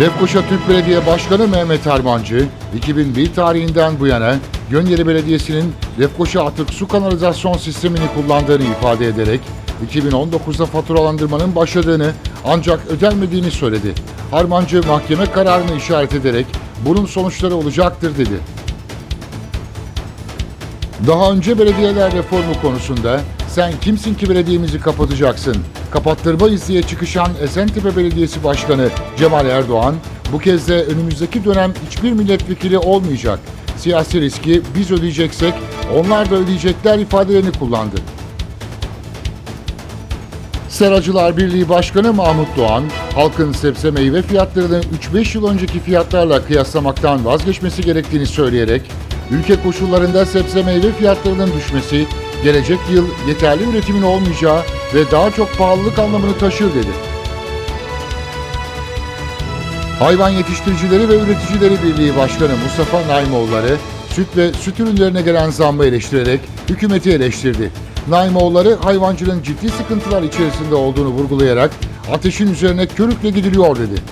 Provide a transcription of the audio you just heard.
Lefkoşa Türk Belediye Başkanı Mehmet Harmancı, 2001 tarihinden bu yana Gönyeri Belediyesi'nin Lefkoşa Atık Su Kanalizasyon Sistemini kullandığını ifade ederek 2019'da faturalandırmanın başladığını ancak ödenmediğini söyledi. Harmancı mahkeme kararını işaret ederek bunun sonuçları olacaktır dedi. Daha önce belediyeler reformu konusunda sen kimsin ki belediyemizi kapatacaksın? Kapattırmayız diye çıkışan Esentepe Belediyesi Başkanı Cemal Erdoğan bu kez de önümüzdeki dönem hiçbir milletvekili olmayacak. Siyasi riski biz ödeyeceksek onlar da ödeyecekler ifadelerini kullandı. Seracılar Birliği Başkanı Mahmut Doğan, halkın sebze meyve fiyatlarını 3-5 yıl önceki fiyatlarla kıyaslamaktan vazgeçmesi gerektiğini söyleyerek, ülke koşullarında sebze meyve fiyatlarının düşmesi, gelecek yıl yeterli üretimin olmayacağı ve daha çok pahalılık anlamını taşır dedi. Hayvan Yetiştiricileri ve Üreticileri Birliği Başkanı Mustafa Naimoğulları, süt ve süt ürünlerine gelen zammı eleştirerek hükümeti eleştirdi. Naimoğulları hayvancılığın ciddi sıkıntılar içerisinde olduğunu vurgulayarak ateşin üzerine körükle gidiliyor dedi.